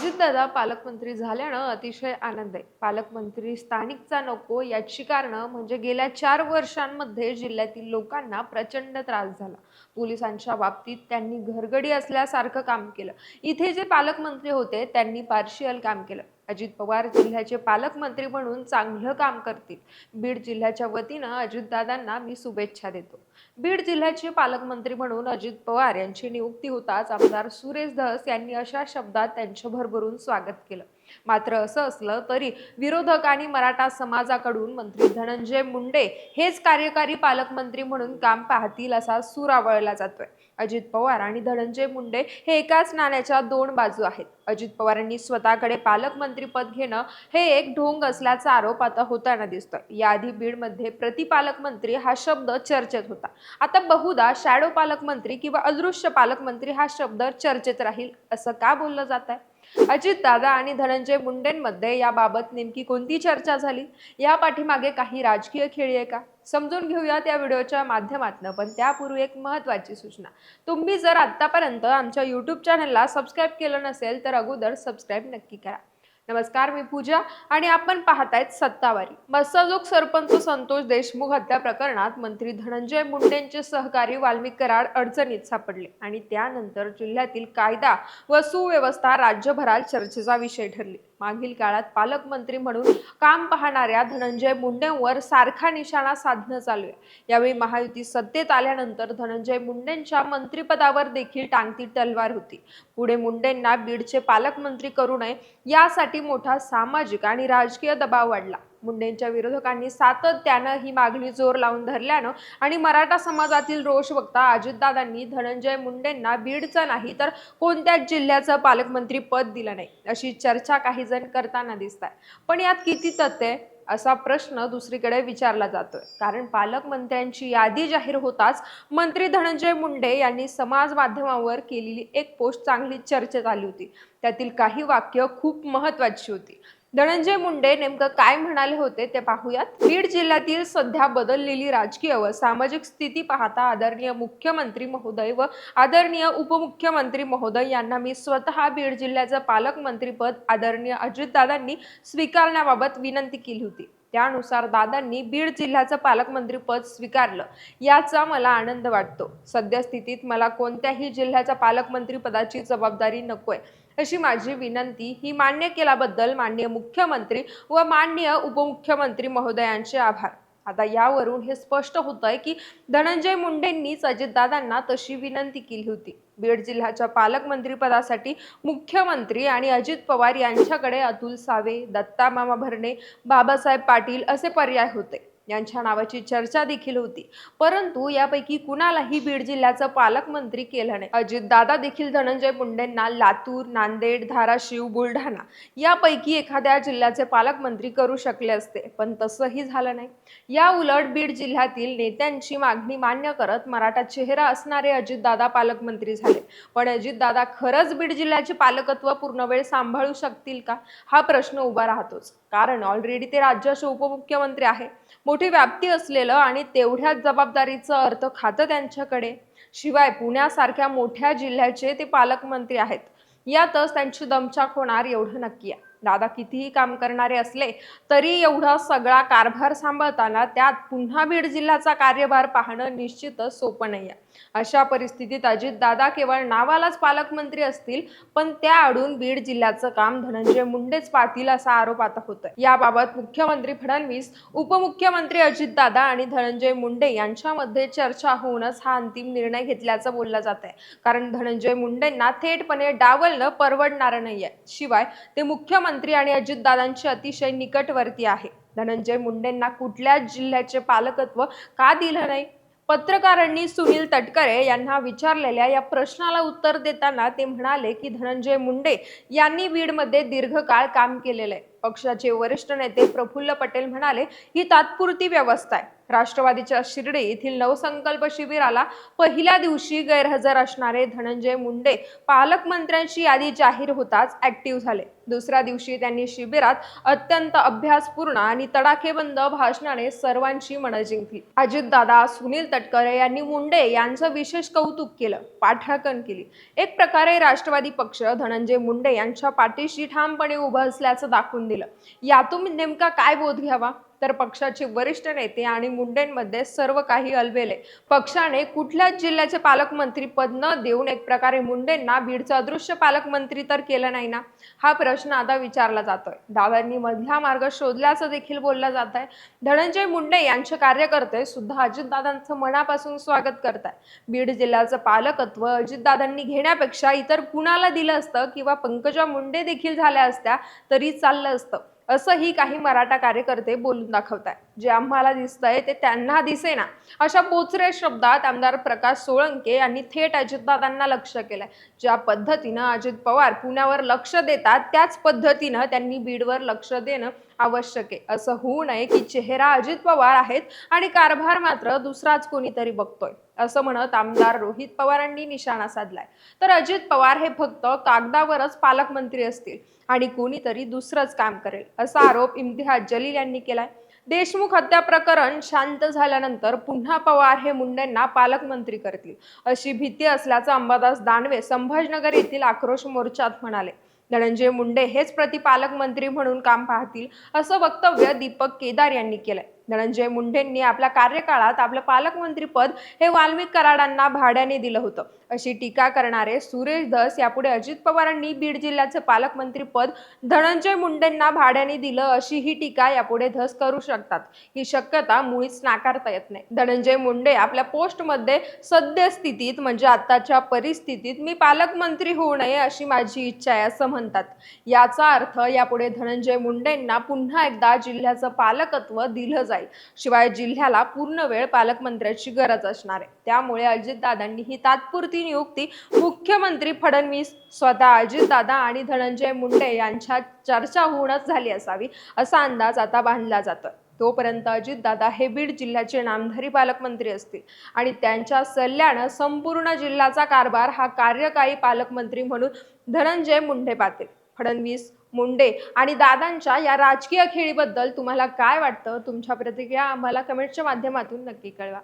अजितदादा पालकमंत्री झाल्यानं अतिशय आनंद आहे. पालकमंत्री स्थानिकचा नको याची कारणं म्हणजे गेल्या चार वर्षांमध्ये जिल्ह्यातील लोकांना प्रचंड त्रास झाला. पोलिसांच्या बाबतीत त्यांनी घरगडी असल्यासारखं काम केलं. इथे जे पालकमंत्री होते त्यांनी पार्शियल काम केलं. अजित पवार जिल्ह्याचे पालकमंत्री म्हणून चांगलं काम करतील. बीड जिल्ह्याच्या वतीनं अजितदादांना मी शुभेच्छा देतो. बीड जिल्ह्याचे पालकमंत्री म्हणून अजित पवार यांची नियुक्ती होताच आमदार सुरेश धस यांनी अशा शब्दात त्यांचं भरभरून स्वागत केलं. मात्र असं असलं तरी विरोधक आणि मराठा समाजाकडून मंत्री धनंजय मुंडे हेच कार्यकारी पालकमंत्री म्हणून काम पाहतील असा सूर आवळला जातोय. अजित पवार आणि धनंजय मुंडे हे एकाच नाण्याच्या दोन बाजू आहेत. अजित पवारांनी स्वतःकडे पालकमंत्रीपद घेणं हे एक ढोंग असल्याचा आरोप आता होताना दिसतोय. याआधी बीडमध्ये प्रतिपालकमंत्री हा शब्द चर्चेत होता. आता बहुधा शॅडो पालकमंत्री किंवा अदृश्य पालकमंत्री हा शब्द चर्चेत राहील असं का बोललं जात आहे अजित दादा आणि धनंजय मुंडेंमध्ये याबाबत नेमकी कोणती चर्चा झाली? या पाठीमागे काही राजकीय खेळी आहे का? समजून घेऊयात या व्हिडिओच्या माध्यमातून पण त्यापूर्वी एक महत्त्वाची सूचना. तुम्ही जर आत्तापर्यंत आमच्या यूट्यूब चॅनलला सबस्क्राईब केलं नसेल तर अगोदर सबस्क्राईब नक्की करा. नमस्कार मी पूजा आणि आपण पाहतायत सत्तावारी. मस्साजोग सरपंच संतोष देशमुख हत्या प्रकरणात मंत्री धनंजय मुंडेंचे सहकारी वाल्मिक कराड अडचणीत सापडले आणि त्यानंतर जिल्ह्यातील कायदा व सुव्यवस्था राज्यभरात चर्चेचा विषय ठरली. मागील काळात पालकमंत्री म्हणून काम पाहणाऱ्या धनंजय मुंडेंवर सारखा निशाणा साधणं चालू आहे. यावेळी महायुती सत्तेत आल्यानंतर धनंजय मुंडेंच्या मंत्रिपदावर देखील टांगती तलवार होती. पुढे मुंडेंना बीडचे पालकमंत्री करू नये यासाठी मोठा सामाजिक आणि राजकीय दबाव वाढला. मुंडेंच्या विरोधकांनी सातत्यानं ही मागणी जोर लावून धरल्यानं आणि मराठा समाजातील रोष बघता अजितदादांनी धनंजय मुंडेंना बीडचं नाही तर कोणत्याच जिल्ह्याचं पालकमंत्री पद दिलं नाही अशी चर्चा काही जण करताना दिसत आहे पण यात किती तथ्य असा प्रश्न दुसरीकडे विचारला जातोय. कारण पालकमंत्र्यांची यादी जाहीर होताच मंत्री धनंजय मुंडे यांनी समाज माध्यमावर केलेली एक पोस्ट चांगली चर्चेत आली होती. त्यातील काही वाक्य खूप महत्वाची होती. धनंजय मुंडे नेमकं काय म्हणाले होते ते पाहूयात. बीड जिल्ह्यातील सध्या बदललेली राजकीय व सामाजिक स्थिती पाहता आदरणीय मुख्यमंत्री महोदय व आदरणीय उपमुख्यमंत्री महोदय यांना मी स्वतः बीड जिल्ह्याचं पालकमंत्रीपद आदरणीय अजितदादांनी स्वीकारण्याबाबत विनंती केली होती. त्यानुसार दादांनी बीड जिल्ह्याचं पालकमंत्रीपद स्वीकारलं याचा मला आनंद वाटतो. सद्यस्थितीत मला कोणत्याही जिल्ह्याच्या पालकमंत्रीपदाची जबाबदारी नकोय. अशी माझी विनंती. ही मान्य केल्याबद्दल माननीय मुख्यमंत्री व माननीय उपमुख्यमंत्री महोदयांचे आभार. आता यावरून हे स्पष्ट होत आहे की धनंजय मुंडेंनीच अजितदादांना तशी विनंती केली होती. बीड जिल्ह्याच्या पालकमंत्रीपदासाठी मुख्यमंत्री आणि अजित पवार यांच्याकडे अतुल सावे दत्ता मामा भरणे बाबासाहेब पाटील असे पर्याय होते. यांच्या नावाची चर्चा देखील होती. परंतु यापैकी कुणालाही बीड जिल्ह्याचं पालकमंत्री केलं नाही. अजितदादा देखील धनंजय मुंडेंना लातूर नांदेड धाराशिव बुलढाणा यापैकी एखाद्या जिल्ह्याचे पालकमंत्री करू शकले असते पण तसंही झालं नाही. या उलट बीड जिल्ह्यातील नेत्यांची मागणी मान्य करत मराठा चेहरा असणारे अजितदादा पालकमंत्री झाले. पण अजितदादा खरंच बीड जिल्ह्याचे पालकत्व पूर्ण वेळ सांभाळू शकतील का? हा प्रश्न उभा राहतोच. कारण ऑलरेडी ते राज्याचे उपमुख्यमंत्री आहे मोठी व्याप्ती असलेलं आणि तेवढ्याच जबाबदारीचं अर्थ खातं त्यांच्याकडे. शिवाय पुण्यासारख्या मोठ्या जिल्ह्याचे ते पालकमंत्री आहेत. यातच त्यांची दमछाक होणार एवढं नक्की आहे. दादा कितीही काम करणारे असले तरी एवढा सगळा कारभार सांभाळताना त्यात पुन्हा बीड जिल्ह्याचा कार्यभार पाहणं निश्चितच सोपं नाही आहे अशा परिस्थितीत अजितदादा केवळ नावालाच पालकमंत्री असतील पण त्या आडून बीड जिल्ह्याचं काम धनंजय मुंडेच पाहतील असा आरोप आता होतोय. याबाबत मुख्यमंत्री फडणवीस उपमुख्यमंत्री अजितदादा आणि धनंजय मुंडे यांच्यामध्ये चर्चा होऊनच हा अंतिम निर्णय घेतल्याचं बोललं जात आहे कारण धनंजय मुंडेंना थेटपणे डावलणं परवडणारं नाहीये. शिवाय ते मुख्यमंत्री आणि अजितदादांचे अतिशय निकटवर्ती आहे. धनंजय मुंडेंना कुठल्याच जिल्ह्याचे पालकत्व का दिलं नाही? पत्रकारांनी सुनील तटकरे यांना विचारलेल्या या प्रश्नाला उत्तर देताना ते म्हणाले की धनंजय मुंडे यांनी बीडमध्ये दीर्घकाळ काम केलेलं आहे. पक्षाचे वरिष्ठ नेते प्रफुल्ल पटेल म्हणाले ही तात्पुरती व्यवस्था आहे. राष्ट्रवादीच्या शिर्डी येथील नवसंकल्प शिबिराला पहिल्या दिवशी गैरहजर असणारे धनंजय मुंडे पालकमंत्र्यांची यादी जाहीर होताच ऍक्टिव्ह झाले. दुसऱ्या दिवशी त्यांनी शिबिरात अत्यंत अभ्यासपूर्ण आणि तडाखेबंद भाषणाने सर्वांची मनं जिंकली. अजितदादा सुनील तटकरे यांनी मुंडे यांचं विशेष कौतुक केलं पाठराखण केली. एक प्रकारे राष्ट्रवादी पक्ष धनंजय मुंडे यांच्या पाठीशी ठामपणे उभं असल्याचं दाखवून दिलं. यातून नेमका काय बोध घ्यावा? तर पक्षाचे वरिष्ठ नेते आणि मुंडेंमध्ये सर्व काही अलबेले पक्षाने कुठल्याच जिल्ह्याचे पालकमंत्री पद न देऊन एक प्रकारे मुंडेंना बीडचं अदृश्य पालकमंत्री तर केलं नाही ना? हा प्रश्न आता विचारला जातोय. डाव्यांनी मधला मार्ग शोधल्याचं देखील बोललं जात आहे धनंजय मुंडे यांचे कार्यकर्ते सुद्धा अजितदादांचं मनापासून स्वागत करतात बीड जिल्ह्याचं पालकत्व अजितदादांनी घेण्यापेक्षा इतर कुणाला दिलं असतं किंवा पंकजा मुंडे देखील झाल्या असत्या तरी चाललं असतं. असंही काही मराठा कार्यकर्ते बोलून दाखवत आहेत जे आम्हाला दिसतंय ते त्यांना दिसेना. अशा बोचरे शब्दात आमदार प्रकाश सोळंके यांनी थेट अजितदादांना लक्ष केलंय. ज्या पद्धतीनं अजित पवार पुण्यावर लक्ष देतात त्याच पद्धतीनं त्यांनी बीडवर लक्ष देणं आवश्यक आहे. असं होऊ नये की चेहरा अजित पवार आहेत आणि कारभार मात्र दुसराच कोणीतरी बघतोय असं म्हणत आमदार रोहित पवारांनी निशाणा साधलाय. तर अजित पवार हे फक्त कागदावरच पालकमंत्री असतील आणि कोणीतरी दुसरंच काम करेल असा आरोप इम्तिहाज जलील यांनी केलाय. देशमुख हत्या प्रकरण शांत झाल्यानंतर पुन्हा पवार हे मुंडेंना पालकमंत्री करतील अशी भीती असल्याचं अंबादास दानवे संभाजनगर येथील आक्रोश मोर्चात म्हणाले. धनंजय मुंडे हेच प्रतिपालकमंत्री म्हणून काम पाहतील असं वक्तव्य दीपक केदार यांनी केलंय. धनंजय मुंडेंनी आपल्या कार्यकाळात आपलं पालकमंत्रीपद हे वाल्मिक कराडांना भाड्याने दिलं होतं. अशी टीका करणारे सुरेश धस यापुढे अजित पवारांनी बीड जिल्ह्याचं पालकमंत्रीपद धनंजय मुंडेंना भाड्याने दिलं अशी ही टीका यापुढे धस करू शकतात. ही शक्यता मुळीच नाकारता येत नाही. धनंजय मुंडे आपल्या पोस्टमध्ये सद्यस्थितीत म्हणजे आताच्या परिस्थितीत मी पालकमंत्री होऊ नये अशी माझी इच्छा आहे असं म्हणतात. याचा अर्थ यापुढे धनंजय मुंडेंना पुन्हा एकदा जिल्ह्याचं पालकत्व दिलं जाईल. शिवाय जिल्ह्याला पूर्ण वेळ पालकमंत्र्याची गरज असणार आहे. त्यामुळे अजितदादांनी ही तात्पुरती नियुक्ती मुख्यमंत्री फडणवीस स्वतः अजितदादा आणि धनंजय मुंडे यांच्यात चर्चा होऊनच झाली असावी असा अंदाज आता बांधला जातोय. तोपर्यंत अजितदादा हे बीड जिल्ह्याचे नामधारी पालकमंत्री असतील आणि त्यांच्या सल्ल्यानं संपूर्ण जिल्ह्याचा कारभार हा कार्यकारी पालकमंत्री म्हणून धनंजय मुंडे पाहतील. फडणवीस मुंडे आणि दादांच्या या राजकीय खेळीबद्दल तुम्हाला काय वाटतं? तुमच्या प्रतिक्रिया आम्हाला कमेंटच्या माध्यमातून नक्की कळवा.